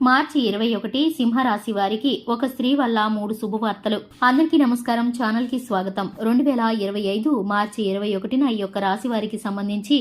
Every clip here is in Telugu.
మార్చి ఇరవై ఒకటి సింహరాశి వారికి ఒక స్త్రీ వల్ల మూడు శుభవార్తలు. అందరికీ నమస్కారం. ఛానల్కి స్వాగతం. రెండు వేల ఇరవై ఐదు మార్చి ఇరవై ఒకటిన ఈ యొక్క రాశి వారికి సంబంధించి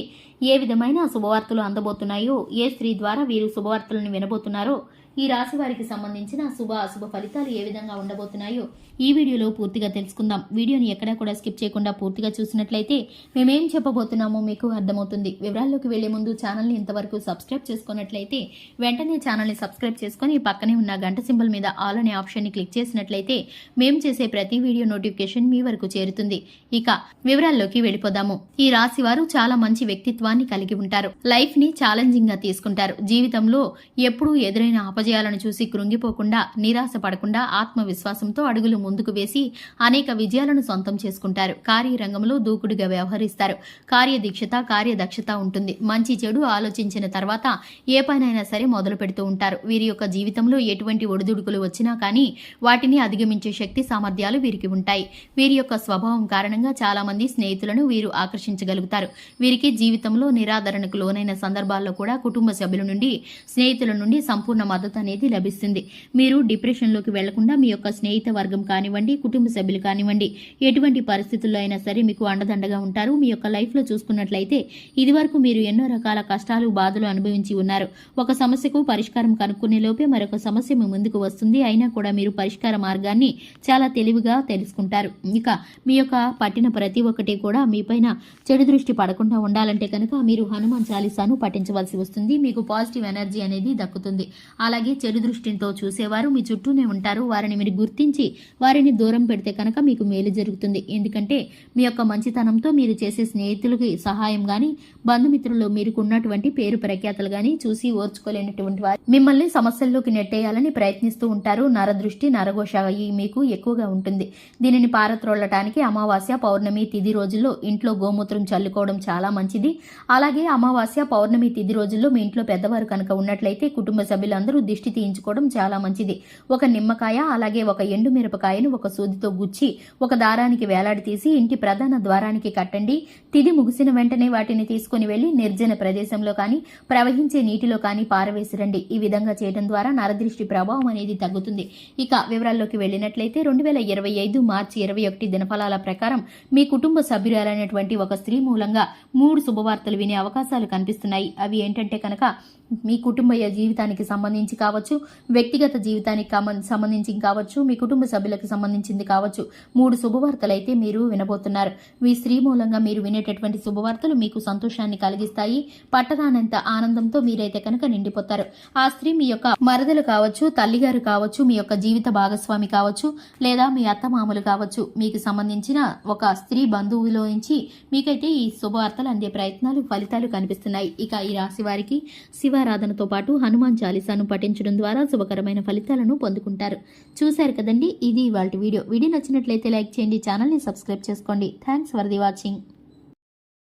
ఏ విధమైన శుభవార్తలు అందబోతున్నాయో ఏ స్త్రీ ద్వారా వీరు శుభవార్తలను వినబోతున్నారో ఈ రాశి వారికి సంబంధించిన శుభ అశుభ ఫలితాలు ఏ విధంగా ఉండబోతున్నాయో ఈ వీడియోలో పూర్తిగా తెలుసుకుందాం. వీడియోని ఎక్కడా కూడా స్కిప్ చేయకుండా పూర్తిగా చూసినట్లయితే మేమేం చెప్పబోతున్నామో మీకు అర్థమవుతుంది. వివరాల్లోకి వెళ్ళే ముందు ఛానల్ని ఇంతవరకు సబ్స్క్రైబ్ చేసుకున్నట్లయితే వెంటనే ఛానల్ని సబ్స్క్రైబ్ చేసుకుని పక్కనే ఉన్న గంట సింబల్ మీద ఆల్ అనే ఆప్షన్ని క్లిక్ చేసినట్లయితే మేము చేసే ప్రతి వీడియో నోటిఫికేషన్ మీ వరకు చేరుతుంది. ఇక వివరాల్లోకి వెళ్ళిపోదాము. ఈ రాశి వారు చాలా మంచి వ్యక్తిత్వాన్ని కలిగి ఉంటారు. లైఫ్ని ఛాలెంజింగ్గా తీసుకుంటారు. జీవితంలో ఎప్పుడూ ఎదురైన అపజయాలను చూసి కృంగిపోకుండా నిరాశ పడకుండా ఆత్మవిశ్వాసంతో అడుగులు ముందుకు వేసి అనేక విజయాలను సొంతం చేసుకుంటారు. కార్యరంగంలో దూకుడుగా వ్యవహరిస్తారు. కార్యదీక్షత కార్యదక్షత ఉంటుంది. మంచి చెడు ఆలోచించిన తర్వాత ఏ పనైనా సరే మొదలు పెడుతూ ఉంటారు. వీరి యొక్క జీవితంలో ఎటువంటి ఒడిదుడుకులు వచ్చినా కానీ వాటిని అధిగమించే శక్తి సామర్థ్యాలు వీరికి ఉంటాయి. వీరి యొక్క స్వభావం కారణంగా చాలా మంది స్నేహితులను వీరు ఆకర్షించగలుగుతారు. వీరికి జీవితంలో నిరాదరణకు లోనైన సందర్భాల్లో కూడా కుటుంబ సభ్యుల నుండి స్నేహితుల నుండి సంపూర్ణ మద్దతు అనేది లభిస్తుంది. మీరు డిప్రెషన్లోకి వెళ్ళకుండా మీ యొక్క స్నేహిత వర్గం కానివ్వండి కుటుంబ సభ్యులు కానివ్వండి ఎటువంటి పరిస్థితుల్లో అయినా సరే మీకు అండదండగా ఉంటారు. మీ యొక్క లైఫ్లో చూసుకున్నట్లయితే ఇదివరకు మీరు ఎన్నో రకాల కష్టాలు బాధలు అనుభవించి ఉన్నారు. ఒక సమస్యకు పరిష్కారం కనుక్కునే లోపే మరొక సమస్య మీ ముందుకు వస్తుంది. అయినా కూడా మీరు పరిష్కార మార్గాన్ని చాలా తెలివిగా తెలుసుకుంటారు. ఇక మీ యొక్క పట్టిన ప్రతి ఒక్కటి కూడా మీపైన చెడు దృష్టి పడకుండా ఉండాలంటే కనుక మీరు హనుమాన్ చాలీసాను పఠించవలసి వస్తుంది. మీకు పాజిటివ్ ఎనర్జీ అనేది దక్కుతుంది. అలా అలాగే చెడు దృష్టితో చూసేవారు మీ చుట్టూనే ఉంటారు. వారిని మీరు గుర్తించి వారిని దూరం పెడితే కనుక మీకు మేలు జరుగుతుంది. ఎందుకంటే మీ యొక్క మంచితనంతో మీరు చేసే స్నేహితులకి సహాయం కానీ బంధుమిత్రులు మీకు ఉన్నటువంటి పేరు ప్రఖ్యాతలు కానీ చూసి ఓర్చుకోలేనటువంటి వారు మిమ్మల్ని సమస్యల్లోకి నెట్టేయాలని ప్రయత్నిస్తూ ఉంటారు. నరదృష్టి నరఘోష మీకు ఎక్కువగా ఉంటుంది. దీనిని పారత్రోలటానికి అమావాస్య పౌర్ణమి తిథి రోజుల్లో ఇంట్లో గోమూత్రం చల్లుకోవడం చాలా మంచిది. అలాగే అమావాస్య పౌర్ణమి తిథి రోజుల్లో మీ ఇంట్లో పెద్దవారు కనుక ఉన్నట్లయితే కుటుంబ సభ్యులందరూ దిష్టి తీయించుకోవడం చాలా మంచిది. ఒక నిమ్మకాయ అలాగే ఒక ఎండు మిరపకాయను ఒక సూదితో గుచ్చి ఒక దారానికి వేలాడి తీసి ఇంటి ప్రధాన ద్వారానికి కట్టండి. తిది ముగిసిన వెంటనే వాటిని తీసుకుని వెళ్ళి నిర్జన ప్రదేశంలో కానీ ప్రవహించే నీటిలో కానీ పారవేసిరండి ఈ విధంగా చేయడం ద్వారా నరదృష్టి ప్రభావం అనేది తగ్గుతుంది. ఇక వివరాల్లోకి వెళ్ళినట్లయితే రెండు వేల ఇరవై ఐదు మార్చి ఇరవై ఒకటి దినఫలాల ప్రకారం మీ కుటుంబ సభ్యురాలైనటువంటి ఒక స్త్రీ మూలంగా మూడు శుభవార్తలు వినే అవకాశాలు కనిపిస్తున్నాయి. అవి ఏంటంటే కనుక మీ కుటుంబ జీవితానికి సంబంధించి కావచ్చు వ్యక్తిగత జీవితానికి సంబంధించి కావచ్చు మీ కుటుంబ సభ్యులకు సంబంధించింది కావచ్చు మూడు శుభవార్తలు అయితే మీరు వినబోతున్నారు. మీ స్త్రీ మూలంగా మీరు వినేటటువంటి శుభవార్తలు మీకు సంతోషాన్ని కలిగిస్తాయి పట్టరానంత ఆనందంతో మీరైతే కనుక నిండిపోతారు. ఆ స్త్రీ మీ యొక్క మరదలు కావచ్చు తల్లిగారు కావచ్చు మీ యొక్క జీవిత భాగస్వామి కావచ్చు లేదా మీ అత్తమామలు కావచ్చు మీకు సంబంధించిన ఒక స్త్రీ బంధువులో నుంచి మీకైతే ఈ శుభవార్తలు అందే ప్రయత్నాలు ఫలితాలు కనిపిస్తున్నాయి. ఇక ఈ రాశి వారికి శివ శివారాధనతో పాటు హనుమాన్ చాలీసాను పఠించడం ద్వారా శుభకరమైన ఫలితాలను పొందుకుంటారు. చూశారు కదండి? ఇది ఇవాళ వీడియో. వీడియో నచ్చినట్లయితే లైక్ చేయండి ఛానల్ని సబ్స్క్రైబ్ చేసుకోండి. Thanks for the watching.